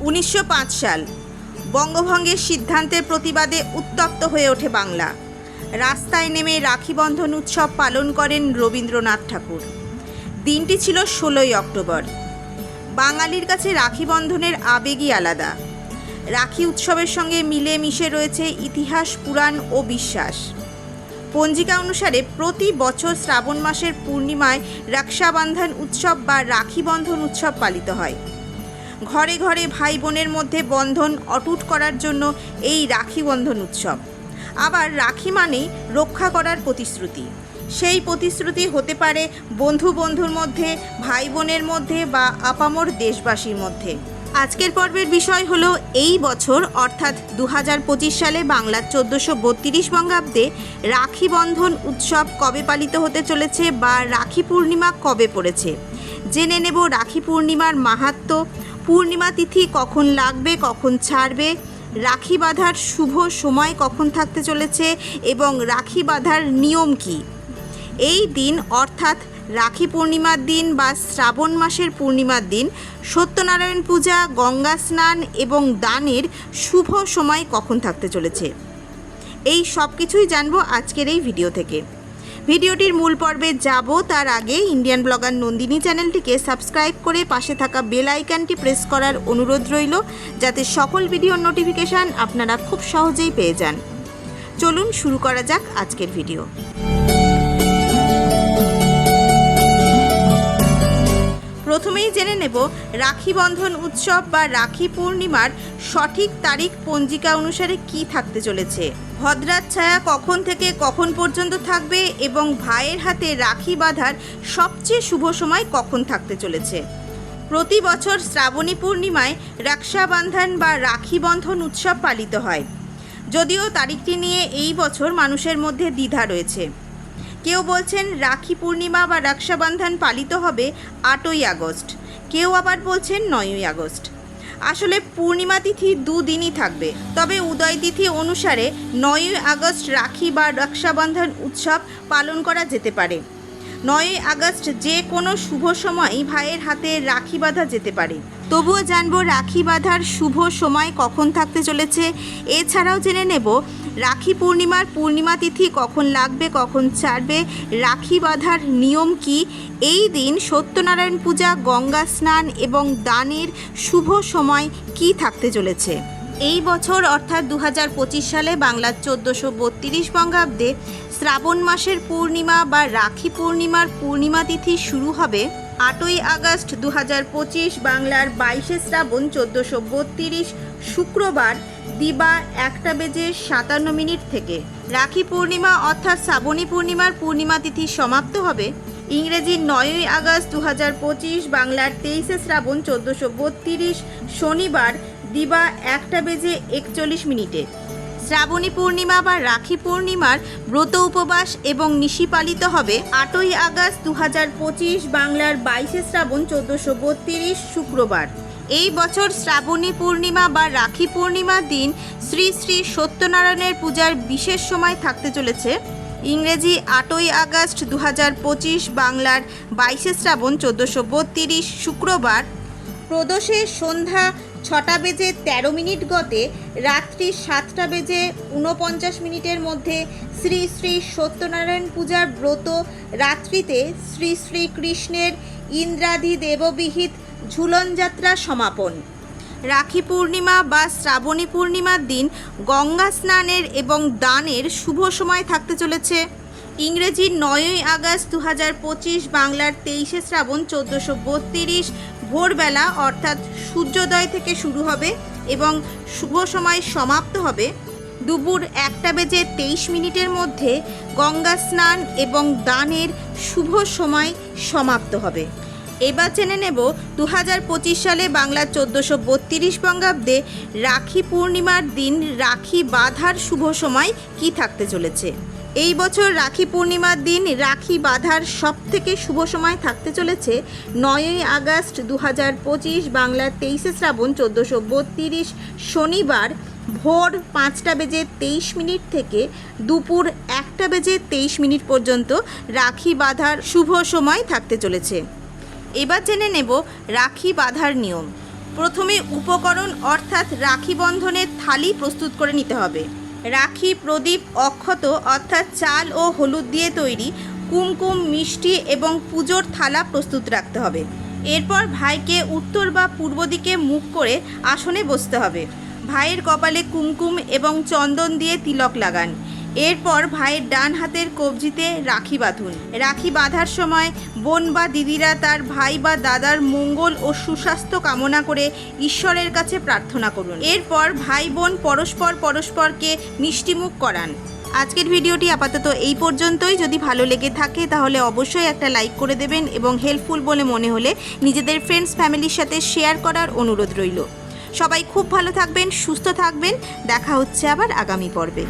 উনিশশো পাঁচ সাল। বঙ্গভঙ্গের সিদ্ধান্তের প্রতিবাদে উত্তপ্ত হয়ে ওঠে বাংলা। রাস্তায় নেমে রাখি বন্ধন উৎসব পালন করেন রবীন্দ্রনাথ ঠাকুর। দিনটি ছিল ষোলোই অক্টোবর। বাঙালির কাছে রাখি বন্ধনের আবেগই আলাদা। রাখি উৎসবের সঙ্গে মিলে মিশে রয়েছে ইতিহাস, পুরাণ ও বিশ্বাস। পঞ্জিকা অনুসারে প্রতি বছর শ্রাবণ মাসের পূর্ণিমায় রক্ষাবন্ধন উৎসব বা রাখি বন্ধন উৎসব পালিত হয়। ঘরে ঘরে ভাই বোনের মধ্যে বন্ধন অটুট করার জন্য এই রাখি বন্ধন উৎসব। আবার রাখি মানেই রক্ষা করার প্রতিশ্রুতি। সেই প্রতিশ্রুতি হতে পারে বন্ধু বন্ধুর মধ্যে, ভাই বোনের মধ্যে বা আপামর দেশবাসীর মধ্যে। আজকের পর্বের বিষয় হলো এই বছর, অর্থাৎ দু হাজার পঁচিশ সালে বাংলার চোদ্দোশো বত্রিশ বঙ্গাব্দে রাখি বন্ধন উৎসব কবে পালিত হতে চলেছে বা রাখি পূর্ণিমা কবে পড়েছে? জেনে নেব রাখি পূর্ণিমার মাহাত্ম্য পূর্ণিমা তিথি কখন লাগবে, কখন ছাড়বে? রাখি বাঁধার শুভ সময় কখন থাকতে চলেছে এবং রাখি বাঁধার নিয়ম কী? এই দিন অর্থাৎ রাখি পূর্ণিমার দিন বা শ্রাবণ মাসের পূর্ণিমার দিন সত্যনারায়ণ পূজা, গঙ্গা স্নান এবং দানের শুভ সময় কখন থাকতে চলেছে? এই সব কিছুই জানব আজকের এই ভিডিও থেকে। ভিডিওটির মূল পর্বে যাব তার আগে ইন্ডিয়ান ব্লগার নন্দিনী চ্যানেলটিকে সাবস্ক্রাইব করে পাশে থাকা বেল আইকনটি প্রেস করার অনুরোধ রইল, যাতে সকল ভিডিওর নোটিফিকেশান আপনারা খুব সহজেই পেয়ে যান। চলুন শুরু করা যাক আজকের ভিডিও। নেব রাখি বন্ধন উৎসব বা রাখি পূর্ণিমার সঠিক তারিখ পঞ্জিকা অনুসারে কি থাকতে চলেছে? ভদ্রার ছায়া কখন থেকে কখন পর্যন্ত থাকবে এবং ভাইয়ের হাতে রাখি বাঁধার সবচেয়ে শুভ সময় কখন থাকতে চলেছে? প্রতি বছর শ্রাবণী পূর্ণিমায় রক্ষাবন্ধন বা রাখি বন্ধন উৎসব পালিত হয়। যদিও তারিখটি নিয়ে এই বছর মানুষের মধ্যে দ্বিধা রয়েছে। কেউ বলছেন রাখি পূর্ণিমা বা রক্ষাবন্ধন পালিত হবে আটই আগস্ট। কেউ আবার বলছেন নয়ই আগস্ট। আসলে পূর্ণিমা তিথি দুদিনই থাকবে, তবে উদয় তিথি অনুসারে নয়ই আগস্ট রাখি বা রক্ষাবন্ধন উৎসব পালন করা যেতে পারে। নয়ই আগস্ট যে কোনো শুভ সময় ভাইয়ের হাতে রাখি বাঁধা যেতে পারে। তবুও জানব রাখি বাঁধার শুভ সময় কখন থাকতে চলেছে, এছাড়াও জেনে নেব রাখি পূর্ণিমার পূর্ণিমা তিথি কখন লাগবে, কখন ছাড়বে, রাখি বাঁধার নিয়ম কি? এই দিন সত্যনারায়ণ পূজা, গঙ্গা স্নান এবং দানের শুভ সময় কি থাকতে চলেছে? এই বছর অর্থাৎ দু হাজার পঁচিশ সালে বাংলার চোদ্দোশো বত্রিশ বঙ্গাব্দে শ্রাবণ মাসের পূর্ণিমা বা রাখি পূর্ণিমার পূর্ণিমা তিথি শুরু হবে আটই আগস্ট দু হাজার পঁচিশ বাংলার বাইশে শ্রাবণ চোদ্দোশো শুক্রবার। দিবা একটা বেজে সাতান্ন মিনিট থেকে। রাখি পূর্ণিমা অর্থাৎ শ্রাবণী পূর্ণিমার পূর্ণিমা তিথি সমাপ্ত হবে। ইংরেজি নয়ই আগস্ট দু হাজার পঁচিশ বাংলার তেইশে শ্রাবণ চোদ্দোশো বত্রিশ শনিবার দিবা একটা বেজে একচল্লিশ মিনিটে। শ্রাবণী পূর্ণিমা বা রাখি পূর্ণিমার ব্রত উপবাস এবং নিশি পালিত হবে আটই আগস্ট দু হাজার পঁচিশ বাংলার বাইশে শ্রাবণ চোদ্দোশো বত্রিশ শুক্রবার। এই বছর শ্রাবণী পূর্ণিমা বা রাখি পূর্ণিমার দিন শ্রী শ্রী সত্যনারায়ণের পূজার বিশেষ সময় থাকতে চলেছে। ইংরেজি আটই আগস্ট দু হাজার পঁচিশ বাংলার বাইশে শ্রাবণ চোদ্দোশো বত্রিশ শুক্রবার প্রদোষে সন্ধ্যা ছটা বেজে তেরো মিনিট গতে রাত্রি সাতটা বেজে ঊনপঞ্চাশ মিনিটের মধ্যে শ্রী শ্রী সত্যনারায়ণ পূজার ব্রত রাত্রিতে শ্রী শ্রী কৃষ্ণের ইন্দ্রাদি দেববিহিত ঝুলনযাত্রা সমাপন। রাখি পূর্ণিমা বা শ্রাবণী পূর্ণিমার দিন গঙ্গা স্নানের এবং দানের শুভ সময় থাকতে চলেছে। ইংরেজি নয়ই আগস্ট দু হাজার পঁচিশ বাংলার তেইশে শ্রাবণ চোদ্দোশো বত্রিশ ভোরবেলা, অর্থাৎ সূর্যোদয় থেকে শুরু হবে এবং শুভ সময় সমাপ্ত হবে দুপুর একটা বেজে তেইশ মিনিটের মধ্যে গঙ্গা স্নান এবং দানের শুভ সময় সমাপ্ত হবে। এবার জেনে নেব দু হাজার পঁচিশ সালে বাংলার চোদ্দোশো বত্রিশ বঙ্গাব্দে রাখি পূর্ণিমার দিন রাখি বাঁধার শুভ সময় কি থাকতে চলেছে? এই বছর রাখি পূর্ণিমার দিন রাখি বাঁধার সব থেকে শুভ সময় থাকতে চলেছে নয়ই আগস্ট দু হাজার পঁচিশ বাংলার তেইশে শ্রাবণ চোদ্দোশো বত্রিশ শনিবার ভোর পাঁচটা বেজে তেইশ মিনিট থেকে দুপুর একটা বেজে তেইশ মিনিট পর্যন্ত রাখি বাঁধার শুভ সময় থাকতে চলেছে। এবার জেনে নেব রাখি বাঁধার নিয়ম। প্রথমে উপকরণ অর্থাৎ রাখি বন্ধনের থালি প্রস্তুত করে নিতে হবে। রাখি প্রদীপ, অক্ষত অর্থাৎ চাল ও হলুদ দিয়ে তৈরি কুমকুম, মিষ্টি এবং পুজোর থালা প্রস্তুত রাখতে হবে। এরপর ভাইকে উত্তর বা পূর্ব দিকে মুখ করে আসনে বসতে হবে। ভাইয়ের কপালে কুমকুম এবং চন্দন দিয়ে তিলক লাগান। এরপর ভাইয়ের ডান হাতের কবজিতে রাখি বাঁধুন। রাখি বাঁধার সময় বোন বা দিদিরা তার ভাই বা দাদার মঙ্গল ও সুস্বাস্থ্য কামনা করে ঈশ্বরের কাছে প্রার্থনা করুন। এরপর ভাই বোন পরস্পর পরস্পরকে মিষ্টিমুখ করান। আজকের ভিডিওটি আপাতত এই পর্যন্তই। যদি ভালো লেগে থাকে তাহলে অবশ্যই একটা লাইক করে দেবেন এবং হেল্পফুল বলে মনে হলে নিজেদের ফ্রেন্ডস, ফ্যামিলির সাথে শেয়ার করার অনুরোধ রইল। সবাই খুব ভালো থাকবেন, সুস্থ থাকবেন। দেখা হচ্ছে আবার আগামী পর্বে।